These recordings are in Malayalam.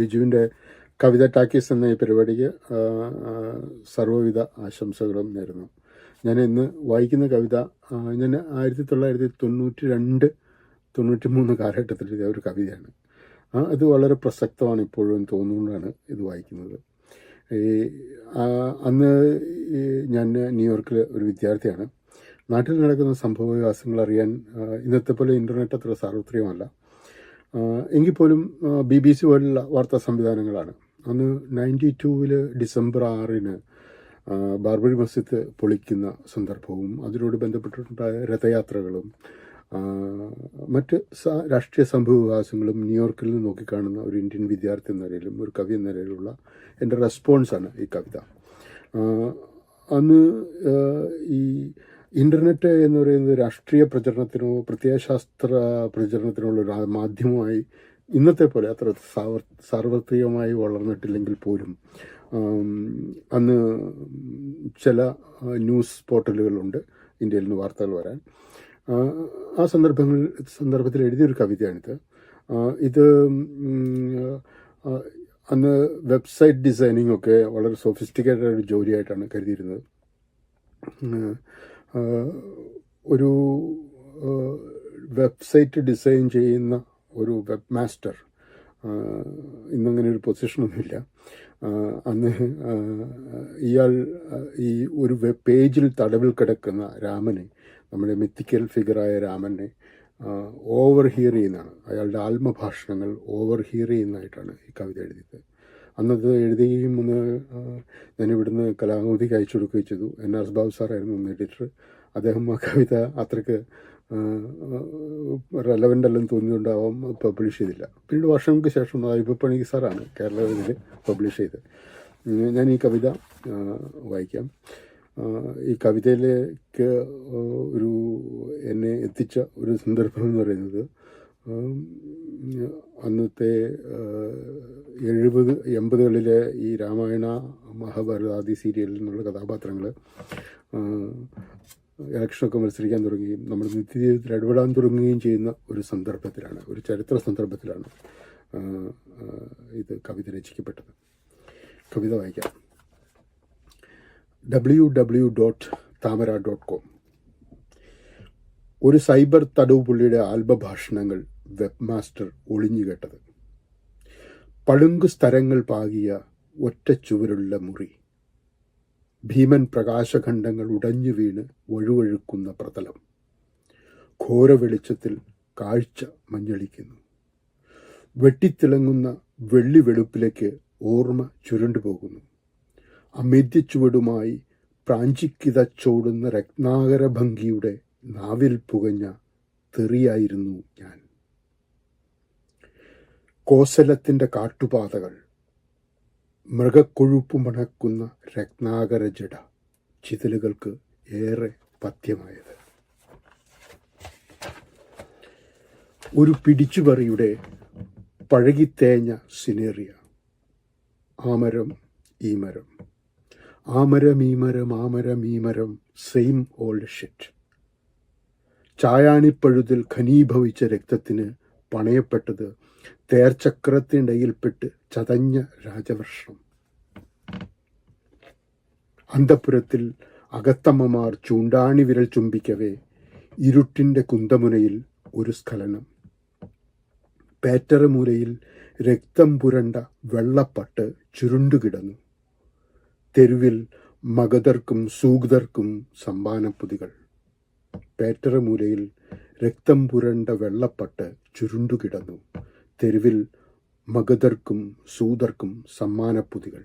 ബിജുവിന്റെ കവിത ടാക്കീസ് എന്ന ഈ പരിപാടിക്ക് സർവവിധ ആശംസകളും നേരുന്നു. ഞാൻ ഇന്ന് വായിക്കുന്ന കവിത ഞാൻ ആയിരത്തി തൊള്ളായിരത്തി തൊണ്ണൂറ്റി രണ്ട് തൊണ്ണൂറ്റി മൂന്ന് കാലഘട്ടത്തിൽ ഒരു കവിതയാണ്. അത് വളരെ പ്രസക്തമാണ് ഇപ്പോഴും തോന്നുകൊണ്ടാണ് ഇത് വായിക്കുന്നത്. ഈ അന്ന് ഞാൻ ന്യൂയോർക്കിൽ ഒരു വിദ്യാർത്ഥിയാണ്. നാട്ടിൽ നടക്കുന്ന സംഭവ വികാസങ്ങൾ അറിയാൻ ഇന്നത്തെ പോലെ ഇന്റർനെറ്റ് അത്ര സാർവത്രികമല്ല. എങ്കിൽ പോലും ബി ബി സി പോലുള്ള വാർത്താ സംവിധാനങ്ങളാണ്. അന്ന് നയന്റി ടൂവിൽ ഡിസംബർ ആറിന് ബാർബറി മസ്ജിദ് പൊളിക്കുന്ന സന്ദർഭവും അതിനോട് ബന്ധപ്പെട്ടിട്ടുണ്ടായ രഥയാത്രകളും മറ്റ് രാഷ്ട്രീയ സംഭവ വികാസങ്ങളും ന്യൂയോർക്കിൽ നിന്ന് നോക്കിക്കാണുന്ന ഒരു ഇന്ത്യൻ വിദ്യാർത്ഥി എന്ന നിലയിലും ഒരു കവി എന്ന നിലയിലുള്ള എന്റെ റെസ്പോൺസാണ് ഈ കവിത. അന്ന് ഈ ഇന്റർനെറ്റ് എന്ന് പറയുന്നത് രാഷ്ട്രീയ പ്രചരണത്തിനോ പ്രത്യയശാസ്ത്ര പ്രചരണത്തിനോ ഉള്ള ഒരു മാധ്യമമായി ഇന്നത്തെ പോലെ അത്ര സാർവത്രികമായി വളർന്നിട്ടില്ലെങ്കിൽ പോലും അന്ന് ചില ന്യൂസ് പോർട്ടലുകളുണ്ട് ഇന്ത്യയിൽ നിന്ന് വാർത്തകൾ വരാൻ. ആ, സന്ദർഭങ്ങൾ സന്ദർഭത്തിൽ എഴുതിയൊരു കവിതയാണിത്. ഇത് അന്ന് വെബ്സൈറ്റ് ഡിസൈനിങ് ഒക്കെ വളരെ സോഫിസ്റ്റിക്കേറ്റഡ് ഒരു ജോലിയായിട്ടാണ് കരുതിയിരുന്നത്. ഒരു വെബ്സൈറ്റ് ഡിസൈൻ ചെയ്യുന്ന ഒരു വെബ് മാസ്റ്റർ ഇന്നങ്ങനെ ഒരു പൊസിഷനൊന്നുമില്ല. അന്ന് ഇയാൾ ഈ ഒരു വെബ് പേജിൽ തടവിൽ കിടക്കുന്ന രാമനെ നമ്മുടെ മിത്തിക്കൽ ഫിഗറായ രാമനെ ഓവർ ഹിയർ ചെയ്യുന്നതാണ്. അയാളുടെ ആത്മഭാഷണങ്ങൾ ഓവർ ഹിയർ ചെയ്യുന്നതായിട്ടാണ് ഈ കവിത എഴുതിയത്. അന്നത് എഴുതുകയും ഒന്ന് ഞാൻ ഇവിടുന്ന് കലാകൗതിക്ക് അയച്ചു കൊടുക്കുകയും ചെയ്തു. എൻ ആർ ബാബു സാറായിരുന്നു ഒന്ന് എഡിറ്റർ. അദ്ദേഹം ആ കവിത അത്രയ്ക്ക് റെലവന്റ് അല്ലെന്ന് തോന്നിയുകൊണ്ടാവാം പബ്ലിഷ് ചെയ്തില്ല. പിന്നീട് വർഷങ്ങൾക്ക് ശേഷം അയ്യപ്പണിക്ക് സാറാണ് കേരളത്തിൽ പബ്ലിഷ് ചെയ്തത്. ഞാൻ ഈ കവിത വായിക്കാം. ഈ കവിതയിലേക്ക് ഒരു എന്നെ എത്തിച്ച ഒരു സന്ദർഭം എന്ന് പറയുന്നത് അന്നത്തെ എഴുപത് എൺപതുകളിലെ ഈ രാമായണ മഹാഭാരത ആദി സീരിയലിൽ നിന്നുള്ള കഥാപാത്രങ്ങൾ ഇലക്ഷനൊക്കെ മത്സരിക്കാൻ തുടങ്ങുകയും നമ്മുടെ നിത്യജീവിതത്തിൽ ഇടപെടാൻ തുടങ്ങുകയും ചെയ്യുന്ന ഒരു സന്ദർഭത്തിലാണ് ഒരു ചരിത്ര സന്ദർഭത്തിലാണ് ഇത് കവിത രചിക്കപ്പെട്ടത്. കവിത വായിക്കാം. W W dot Thamara dot com ഒരു സൈബർ തടവ് പുള്ളിയുടെ ആൽബഭാഷണങ്ങൾ വെബ് മാസ്റ്റർ ഒളിഞ്ഞുകേട്ടത് പളുങ്കു സ്ഥലങ്ങൾ പാകിയ ഒറ്റ ചുവരുള്ള മുറി. ഭീമൻ പ്രകാശഖണ്ഡങ്ങൾ ഉടഞ്ഞു വീണ് വഴുവഴുക്കുന്ന പ്രതലം. ഘോര വെളിച്ചത്തിൽ കാഴ്ച മഞ്ഞളിക്കുന്നു. വെട്ടിത്തിളങ്ങുന്ന വെള്ളി വെളുപ്പിലേക്ക് ഓർമ്മ ചുരുണ്ടുപോകുന്നു അമേദ്യച്ചുവടുമായി പ്രാഞ്ചിക്കിതച്ചോടുന്ന രത്നാകര ഭംഗിയുടെ നാവിൽ പുകഞ്ഞ തെറിയായിരുന്നു ഞാൻ. കോസലത്തിന്റെ കാട്ടുപാതകൾ. മൃഗക്കൊഴുപ്പ് മണക്കുന്ന രത്നാകര ജട ചിതലുകൾക്ക് ഏറെ പഥ്യമായത്. ഒരു പിടിച്ചുപറിയുടെ പഴകിത്തേഞ്ഞ സിനേറിയ. ആമരം ഈ മരം. ആമരം ഈ മരം ആമരം ഈ മരം സെയിം ഓൾഡ് ഷിറ്റ്. ചായാണിപ്പഴുതിൽ ഖനീഭവിച്ച രക്തത്തിന് പണയപ്പെട്ടത് തേർചക്രത്തിനിടയിൽപ്പെട്ട് ചതഞ്ഞ രാജവർഷം അന്തപുരത്തിൽ അകത്തമ്മമാർ ചൂണ്ടാണി വിരൽ ചുംബിക്കവേ ഇരുട്ടിന്റെ കുന്തമുനയിൽ ഒരു സ്ഖലനം. പേറ്ററമൂലയിൽ രക്തം പുരണ്ട വെള്ളപ്പട്ട് ചുരുണ്ടുകിടന്നു. തെരുവിൽ മഗധർക്കും സൂഗ്ധർക്കും സമ്മാനപ്പൊതികൾ. പേറ്ററമൂലയിൽ രക്തം പുരണ്ട വെള്ളപ്പട്ട് ചുരുണ്ടുകിടന്നു. തെരുവിൽ മഗധർക്കും സൂതർക്കും സമ്മാനപ്പുതികൾ.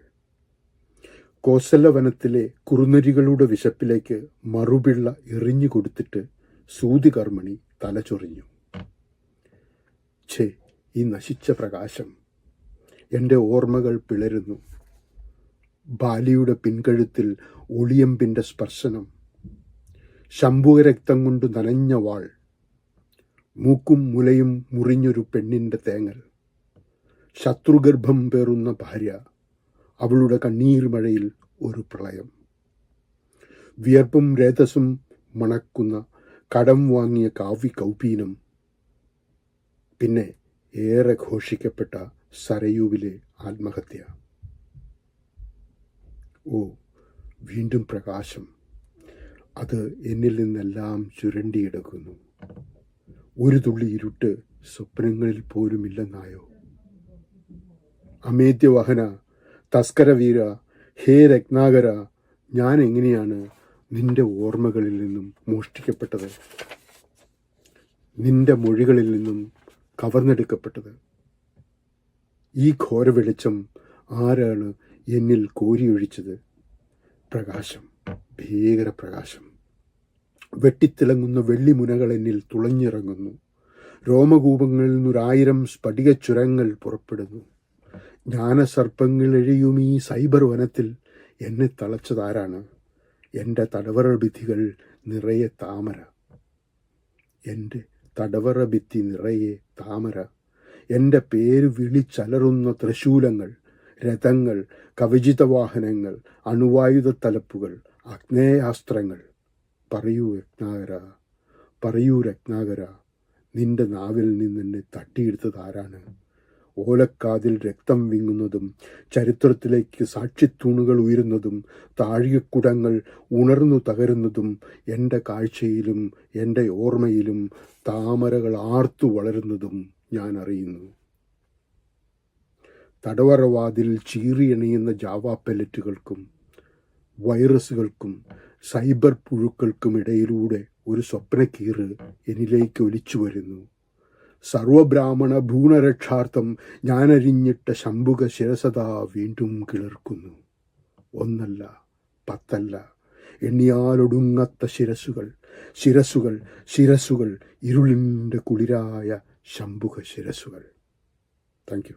കോസലവനത്തിലെ കുറുനരികളുടെ വിശപ്പിലേക്ക് മറുപിള്ള എറിഞ്ഞു കൊടുത്തിട്ട് സൂതികർമ്മണി തലചൊറിഞ്ഞു ഛേ ഈ നശിച്ച പ്രകാശം എന്റെ ഓർമ്മകൾ പിളരുന്നു. ബാലിയുടെ പിൻകഴുത്തിൽ ഒളിയമ്പിന്റെ സ്പർശനം. ശംഭുരക്തം കൊണ്ട് നനഞ്ഞ വാൾ മൂക്കും മുലയും മുറിഞ്ഞൊരു പെണ്ണിന്റെ തേങ്ങൽ. ശത്രുഗർഭം പേറുന്ന ഭാര്യ അവളുടെ കണ്ണീർ മഴയിൽ ഒരു പ്രളയം. വിയർപ്പും രേതസും മണക്കുന്ന കടം വാങ്ങിയ കാവ്യ കൗപീനം പിന്നെ ഏറെ ഘോഷിക്കപ്പെട്ട സരയൂവിലെ ആത്മഹത്യ. ഓ വീണ്ടും പ്രകാശം. അത് എന്നിൽ നിന്നെല്ലാം ചുരണ്ടിയെടുക്കുന്നു. ഒരു തുള്ളി ഇരുട്ട് സ്വപ്നങ്ങളിൽ പോലുമില്ലെന്നായോ? അമേദ്യവഹന തസ്കരവീര ഹേ രത്നാകര ഞാൻ എങ്ങനെയാണ് നിന്റെ ഓർമ്മകളിൽ നിന്നും മോഷ്ടിക്കപ്പെട്ടത്? നിന്റെ മൊഴികളിൽ നിന്നും കവർന്നെടുക്കപ്പെട്ടത്? ഈ ഘോര വെളിച്ചം ആരാണ് എന്നിൽ കോരിയൊഴിച്ചത്? പ്രകാശം ഭീകര പ്രകാശം വെട്ടിത്തിളങ്ങുന്ന വെള്ളിമുനകൾ എന്നിൽ തുളഞ്ഞിറങ്ങുന്നു. രോമകൂപങ്ങളിൽ നിന്നൊരായിരം സ്ഫടിക ചുരങ്ങൾ പുറപ്പെടുന്നു. ജ്ഞാനസർപ്പങ്ങൾ എഴിയും ഈ സൈബർ വനത്തിൽ എന്നെ തളച്ചതാരാണ്? എന്റെ തടവറ ഭിത്തികൾ നിറയെ താമര. എന്റെ തടവറ ഭിത്തി നിറയെ താമര. എന്റെ പേര് വിളിച്ചലറുന്ന ത്രിശൂലങ്ങൾ രഥങ്ങൾ കവചിത വാഹനങ്ങൾ അണുവായുധ തലപ്പുകൾ അഗ്നേയാസ്ത്രങ്ങൾ. പറയൂ രത്നാകര പറയൂ രത്നാകര നിന്റെ നാവിൽ നിന്ന് എന്നെ തട്ടിയെടുത്തത് ആരാണ്? ഓലക്കാതിൽ രക്തം വിങ്ങുന്നതും ചരിത്രത്തിലേക്ക് സാക്ഷിത്തൂണുകൾ ഉയരുന്നതും താഴികക്കുടങ്ങൾ ഉണർന്നു തകരുന്നതും എന്റെ കാഴ്ചയിലും എന്റെ ഓർമ്മയിലും താമരകൾ ആർത്തു വളരുന്നതും ഞാൻ അറിയുന്നു. തടവറവാതിൽ ചീറിയണിയുന്ന ജാവാ പെല്ലറ്റുകൾക്കും വൈറസുകൾക്കും സൈബർ പുഴുക്കൾക്കും ഇടയിലൂടെ ഒരു സ്വപ്നക്കീറ് എന്നിലേക്ക് ഒലിച്ചു വരുന്നു. സർവബ്രാഹ്മണ ഭൂണരക്ഷാർത്ഥം ഞാനരിഞ്ഞിട്ട ശംഭുക ശിരസത വീണ്ടും കിളിർക്കുന്നു. ഒന്നല്ല പത്തല്ല എണ്ണിയാലൊടുങ്ങത്ത ശിരസുകൾ ശിരസുകൾ ശിരസുകൾ ഇരുളിന്റെ കുളിരായ ശംഭുക ശിരസുകൾ. Thank you.